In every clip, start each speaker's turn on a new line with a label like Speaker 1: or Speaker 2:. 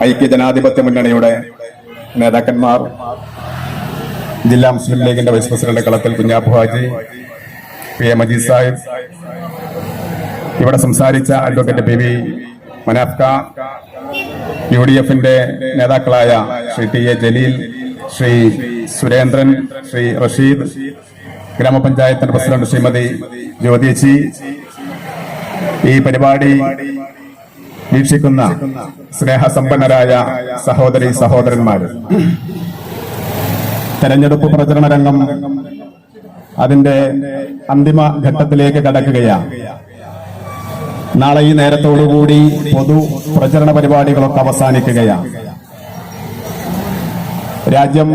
Speaker 1: ഐക്യ ജനാധിപത്യ മുന്നണിയുടെ നേതാക്കന്മാർ ജില്ലാ മുസ്ലിം ലീഗിന്റെ vice president Kalathil Kunjabu Haji P A Majeed Sahib ഇവിടെ സംസാരിച്ച അഡ്വക്കേറ്റ് പി വി മനാഫ്ക യു ഡി എഫിന്റെ നേതാക്കളായ ശ്രീ ടി എ ജലീൽ ശ്രീ സുരേന്ദ്രൻ ശ്രീ റഷീദ് ഗ്രാമപഞ്ചായത്തിന്റെ പ്രസിഡന്റ് ശ്രീമതി ജ്യോതിച്ചി. ഈ പരിപാടി വീക്ഷിക്കുന്ന സ്നേഹസമ്പന്നരായ സഹോദരി സഹോദരന്മാർ തെരഞ്ഞെടുപ്പ് പ്രചരണ രംഗം അതിന്റെ അന്തിമ ഘട്ടത്തിലേക്ക് കടക്കുകയാണ്. നാളെ ഈ നേരത്തോടുകൂടി പൊതു പ്രചരണ പരിപാടികളൊക്കെ അവസാനിക്കുകയാണ്. രാജ്യം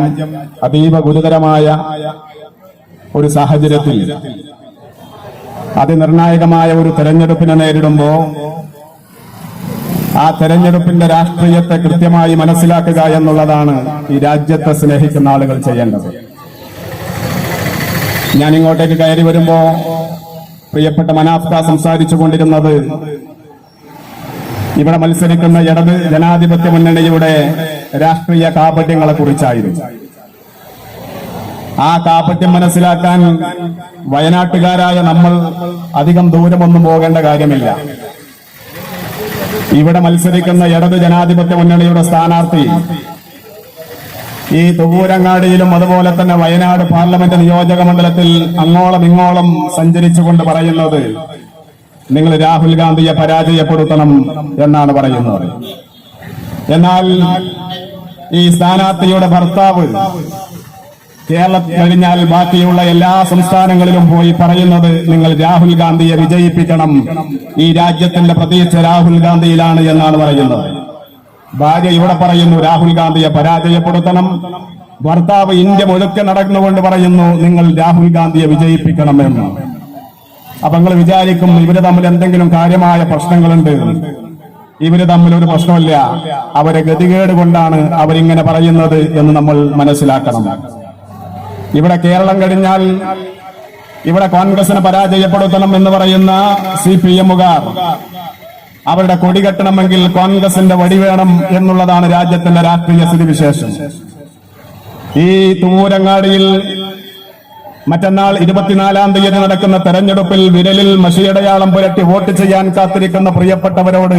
Speaker 1: അതീവ ഗുരുതരമായ ഒരു സാഹചര്യത്തിൽ അതിനിർണായകമായ ഒരു തെരഞ്ഞെടുപ്പിനെ നേരിടുമ്പോ ആ തെരഞ്ഞെടുപ്പിന്റെ രാഷ്ട്രീയത്തെ കൃത്യമായി മനസ്സിലാക്കുക എന്നുള്ളതാണ് ഈ രാജ്യത്തെ സ്നേഹിക്കുന്ന ആളുകൾ ചെയ്യേണ്ടത്. ഞാൻ ഇങ്ങോട്ടേക്ക് കയറി വരുമ്പോ പ്രിയപ്പെട്ട മനാഫ്ത സംസാരിച്ചു കൊണ്ടിരുന്നത് ഇവിടെ മത്സരിക്കുന്ന ഇടത് ജനാധിപത്യ മുന്നണിയുടെ രാഷ്ട്രീയ കാപട്യങ്ങളെ കുറിച്ചായിരുന്നു. ആ കാപട്യം മനസ്സിലാക്കാൻ വയനാട്ടുകാരായ നമ്മൾ അധികം ദൂരമൊന്നും പോകേണ്ട കാര്യമില്ല. ഇവിടെ മത്സരിക്കുന്ന ഇടത് ജനാധിപത്യ മുന്നണിയുടെ സ്ഥാനാർത്ഥി ഈ തുവൂരങ്ങാടിയിലും അതുപോലെ തന്നെ വയനാട് പാർലമെന്റ് നിയോജക മണ്ഡലത്തിൽ അങ്ങോളം ഇങ്ങോളം സഞ്ചരിച്ചുകൊണ്ട് പറയുന്നത് നിങ്ങൾ രാഹുൽ ഗാന്ധിയെ പരാജയപ്പെടുത്തണം എന്നാണ് പറയുന്നത്. എന്നാൽ ഈ സ്ഥാനാർത്ഥിയുടെ ഭർത്താവ് കേരളത്തിൽ കഴിഞ്ഞാൽ ബാക്കിയുള്ള എല്ലാ സംസ്ഥാനങ്ങളിലും പോയി പറയുന്നത് നിങ്ങൾ രാഹുൽ ഗാന്ധിയെ വിജയിപ്പിക്കണം. ഈ രാജ്യത്തിന്റെ പ്രതീക്ഷ രാഹുൽ ഗാന്ധിയിലാണ് എന്നാണ് പറയുന്നത്. ഭാര്യ ഇവിടെ പറയുന്നു രാഹുൽ ഗാന്ധിയെ പരാജയപ്പെടുത്തണം. ഭർത്താവ് ഇന്ത്യ മുഴുക്കെ നടന്നുകൊണ്ട് പറയുന്നു നിങ്ങൾ രാഹുൽ ഗാന്ധിയെ വിജയിപ്പിക്കണം എന്ന്. അപ്പൊ നിങ്ങൾ വിചാരിക്കും ഇവർ തമ്മിൽ എന്തെങ്കിലും കാര്യമായ പ്രശ്നങ്ങളുണ്ട്. ഇവർ തമ്മിൽ ഒരു പ്രശ്നമില്ല. അവരെ ഗതികേട് കൊണ്ടാണ് അവരിങ്ങനെ പറയുന്നത് എന്ന് നമ്മൾ മനസ്സിലാക്കണം. ഇവിടെ കേരളം കഴിഞ്ഞാൽ ഇവിടെ കോൺഗ്രസിനെ പരാജയപ്പെടുത്തണം എന്ന് പറയുന്ന സി പി എമ്മുകാർ. അവരുടെ കൊടി കെട്ടണമെങ്കിൽ കോൺഗ്രസിന്റെ വടി വേണം എന്നുള്ളതാണ് രാജ്യത്തിന്റെ രാഷ്ട്രീയ സ്ഥിതിവിശേഷം. ഈ തൂരങ്ങാടിയിൽ മറ്റന്നാൾ ഇരുപത്തിനാലാം തീയതി നടക്കുന്ന തെരഞ്ഞെടുപ്പിൽ വിരലിൽ മഷിയടയാളം പുരട്ടി വോട്ട് ചെയ്യാൻ കാത്തിരിക്കുന്ന പ്രിയപ്പെട്ടവരോട്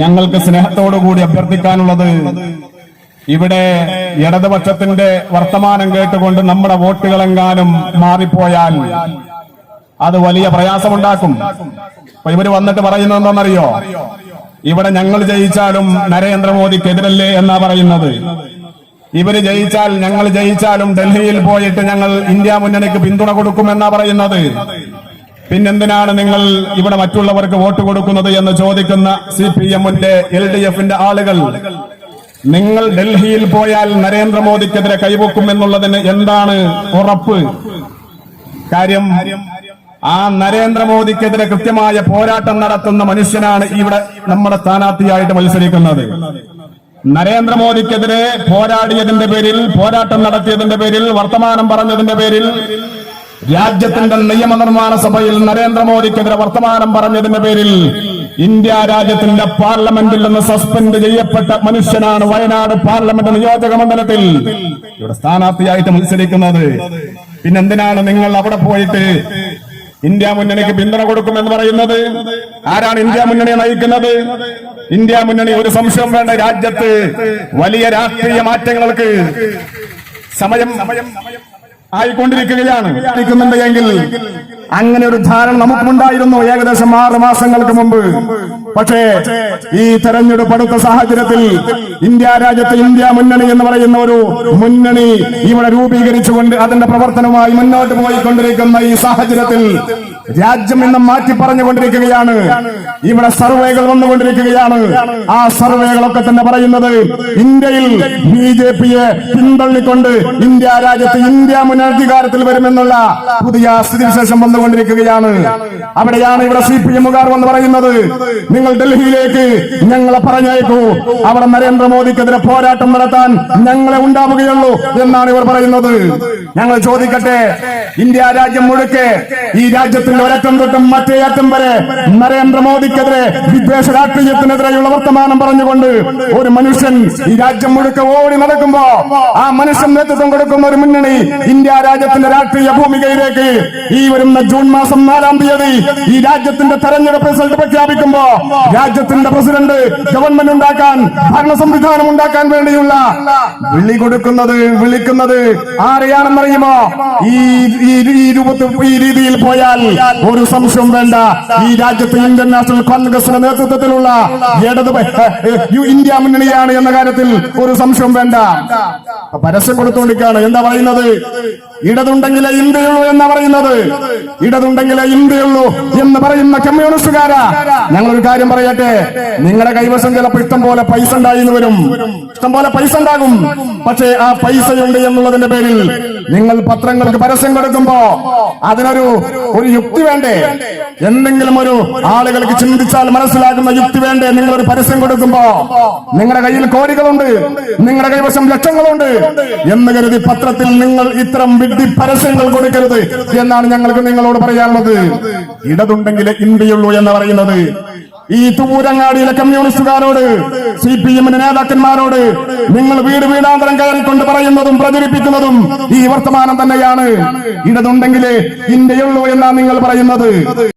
Speaker 1: ഞങ്ങൾക്ക് സ്നേഹത്തോടുകൂടി അഭ്യർത്ഥിക്കാനുള്ളത് ഇവിടെ ഇടതുപക്ഷത്തിന്റെ വർത്തമാനം കേട്ടുകൊണ്ട് നമ്മുടെ വോട്ടുകളെങ്ങാനും മാറിപ്പോയാൽ അത് വലിയ പ്രയാസമുണ്ടാക്കും. അപ്പൊ ഇവർ വന്നിട്ട് പറയുന്നത് എന്താണെന്നറിയോ? ഇവിടെ ഞങ്ങൾ ജയിച്ചാലും നരേന്ദ്രമോദിക്കെതിരല്ലേ എന്നാ പറയുന്നത്. ഇവർ ജയിച്ചാൽ ഞങ്ങൾ ജയിച്ചാലും ഡൽഹിയിൽ പോയിട്ട് ഞങ്ങൾ ഇന്ത്യ മുന്നണിക്ക് പിന്തുണ കൊടുക്കുമെന്നാ പറയുന്നത്. പിന്നെന്തിനാണ് നിങ്ങൾ ഇവിടെ മറ്റുള്ളവർക്ക് വോട്ട് കൊടുക്കുന്നത് എന്ന് ചോദിക്കുന്ന സി പി എമ്മിന്റെ എൽ ഡി എഫിന്റെ ആളുകൾ? നിങ്ങൾ ഡൽഹിയിൽ പോയാൽ നരേന്ദ്രമോദിക്കെതിരെ കൈവക്കും എന്താണ് ഉറപ്പ്? കാര്യം ആ നരേന്ദ്രമോദിക്കെതിരെ കൃത്യമായ പോരാട്ടം നടത്തുന്ന മനുഷ്യനാണ് ഇവിടെ നമ്മുടെ സ്ഥാനാർത്ഥിയായിട്ട് മത്സരിക്കുന്നത്. നരേന്ദ്രമോദിക്കെതിരെ പോരാടിയതിന്റെ പേരിൽ പോരാട്ടം നടത്തിയതിന്റെ പേരിൽ വർത്തമാനം പറഞ്ഞതിന്റെ പേരിൽ രാജ്യത്തിന്റെ നിയമനിർമ്മാണ സഭയിൽ നരേന്ദ്രമോദിക്കെതിരെ വർത്തമാനം പറഞ്ഞതിന്റെ പേരിൽ ഇന്ത്യ രാജ്യത്തിന്റെ പാർലമെന്റിൽ നിന്ന് സസ്പെൻഡ് ചെയ്യപ്പെട്ട മനുഷ്യനാണ് വയനാട് പാർലമെന്റ് നിയോജക മണ്ഡലത്തിൽ. ഇവിടെ സ്ഥാനാർത്ഥിയായിട്ട് മത്സരിക്കുന്നത്. പിന്നെന്തിനാണ് നിങ്ങൾ അവിടെ പോയിട്ട് ഇന്ത്യ മുന്നണിക്ക് പിന്തുണ കൊടുക്കുമെന്ന് പറയുന്നത്? ആരാണ് ഇന്ത്യ മുന്നണിയെ നയിക്കുന്നത്? ഇന്ത്യ മുന്നണി ഒരു സംശയം വേണ്ട രാജ്യത്ത് വലിയ രാഷ്ട്രീയ മാറ്റങ്ങൾക്ക് സമയം ആയിക്കൊണ്ടിരിക്കുകയാണ്. എങ്കിൽ അങ്ങനെ ഒരു ധാരണ നമുക്കുണ്ടായിരുന്നു ഏകദേശം ആറ് മാസങ്ങൾക്ക് മുമ്പ്. പക്ഷേ ഈ തെരഞ്ഞെടുപ്പ് അടുത്ത സാഹചര്യത്തിൽ ഇന്ത്യ രാജ്യത്ത് ഇന്ത്യ മുന്നണി എന്ന് പറയുന്ന ഒരു മുന്നണി ഇവിടെ രൂപീകരിച്ചുകൊണ്ട് അതിന്റെ പ്രവർത്തനവുമായി മുന്നോട്ട് പോയിക്കൊണ്ടിരിക്കുന്ന ഈ സാഹചര്യത്തിൽ രാജ്യം ഇന്ന് മാറ്റി പറഞ്ഞുകൊണ്ടിരിക്കുകയാണ്. ഇവിടെ സർവേകൾ വന്നുകൊണ്ടിരിക്കുകയാണ്. ആ സർവേകളൊക്കെ തന്നെ പറയുന്നത് ഇന്ത്യയിൽ ബി ജെ പിയെ പിന്തള്ളിക്കൊണ്ട് ഇന്ത്യ രാജ്യത്ത് ഇന്ത്യ മുന്നണി അധികാരത്തിൽ വരുമെന്നുള്ള പുതിയ സ്ഥിതിവിശേഷം വന്നുകൊണ്ടിരിക്കുകയാണ് അവിടെയാണ് ഇവിടെ സി പി എമ്മുകാർ വന്ന് പറയുന്നത്. നിങ്ങൾ ഡൽഹിയിലേക്ക് ഞങ്ങളെ പറഞ്ഞയക്കൂ. അവിടെ നരേന്ദ്രമോദിക്കെതിരെ പോരാട്ടം നടത്താൻ ഞങ്ങളെ ഉണ്ടാവുകയുള്ളൂ എന്നാണ് ഇവർ പറയുന്നത്. ഞങ്ങൾ ചോദിക്കട്ടെ ഇന്ത്യ രാജ്യം മുഴുക്കെ ഈ രാജ്യത്തിന്റെ ഒരറ്റം തൊട്ടും മറ്റേ അറ്റം വരെ നരേന്ദ്രമോദിക്കെതിരെ വിദ്വേഷ രാഷ്ട്രീയത്തിനെതിരെയുള്ള വർത്തമാനം പറഞ്ഞുകൊണ്ട് ഒരു മനുഷ്യൻ ഈ രാജ്യം മുഴുക്കെ ഓടി നടക്കുമ്പോ ആ മനുഷ്യൻ നേതൃത്വം കൊടുക്കുന്ന ഒരു മുന്നണി ഇന്ത്യ രാജ്യത്തിന്റെ രാഷ്ട്രീയ ഭൂമികയിലേക്ക് ഈ വരുന്ന ജൂൺ മാസം നാലാം തീയതി ഈ രാജ്യത്തിന്റെ തെരഞ്ഞെടുപ്പ് റിസൾട്ട് പ്രഖ്യാപിക്കുമ്പോ രാജ്യത്തിന്റെ പ്രസിഡന്റ് ഗവൺമെന്റ് ഉണ്ടാക്കാൻ ഭരണ സംവിധാനം ഉണ്ടാക്കാൻ വേണ്ടിയുള്ള വിളി കൊടുക്കുന്നത് വിളിക്കുന്നത് ആരെയാണെന്നറിയുമോ? ഈ ഈ രൂപത്തിൽ ഈ രീതിയിൽ പോയാൽ ഒരു സംശയം വേണ്ട. ഈ രാജ്യത്ത് ഇന്ത്യൻ നാഷണൽ കോൺഗ്രസിന്റെ നേതൃത്വത്തിലുള്ള ഇടത് ഇന്ത്യ മുന്നണിയാണ് എന്ന കാര്യത്തിൽ ഒരു സംശയം വേണ്ട. പരസ്യം കൊടുത്തുകൊണ്ടിരിക്കുകയാണ്. എന്താ പറയുന്നത്? ഇടതുണ്ടെങ്കിലേ ഇന്ത്യയുള്ളൂ എന്നാ പറയുന്നത്? ഇടതുണ്ടെങ്കിലേ ഇന്ത്യയുള്ളൂ എന്ന് പറയുന്ന കമ്മ്യൂണിസ്റ്റുകാരാ. ഞങ്ങളൊരു കാര്യം പറയട്ടെ? നിങ്ങളുടെ കൈവശം ചിലപ്പോൾ ഇഷ്ടം പോലെ പൈസ ഉണ്ടായി വരും. ഇഷ്ടം പോലെ പൈസ ഉണ്ടാകും. പക്ഷേ ആ പൈസയുണ്ട് എന്നുള്ളതിന്റെ പേരിൽ നിങ്ങൾ പത്രങ്ങൾക്ക് പരസ്യം കൊടുക്കുമ്പോ അതിനൊരു ഒരു യുക്തി വേണ്ടേ? എന്തെങ്കിലും ഒരു ആളുകൾക്ക് ചിന്തിച്ചാൽ മനസ്സിലാകുന്ന യുക്തി വേണ്ടേ? നിങ്ങൾ ഒരു പരസ്യം കൊടുക്കുമ്പോ നിങ്ങളുടെ കയ്യിൽ കോടികളുണ്ട് നിങ്ങളുടെ കൈവശം ലക്ഷങ്ങളുണ്ട് എന്ന് കരുതി പത്രത്തിൽ നിങ്ങൾ ഇത്തരം വിഡ്ഢി പരസ്യങ്ങൾ കൊടുക്കരുത് എന്നാണ് ഞങ്ങൾക്ക് നിങ്ങളോട് പറയാനുള്ളത്. ഇടതുണ്ടെങ്കിൽ ഇന്ത്യയുള്ളൂ എന്ന് പറയുന്നത്. ഈ തൂരങ്ങാടിയിലെ കമ്മ്യൂണിസ്റ്റുകാരോട് സി പി എമ്മിന്റെ നേതാക്കന്മാരോട് നിങ്ങൾ വീട് വീടാന്തരം കയറിക്കൊണ്ട് പറയുന്നതും പ്രചരിപ്പിക്കുന്നതും ഈ വർത്തമാനം തന്നെയാണ്. ഇടതുണ്ടെങ്കിലേ ഇന്ത്യയുള്ളൂ എന്നാണ് നിങ്ങൾ പറയുന്നത്.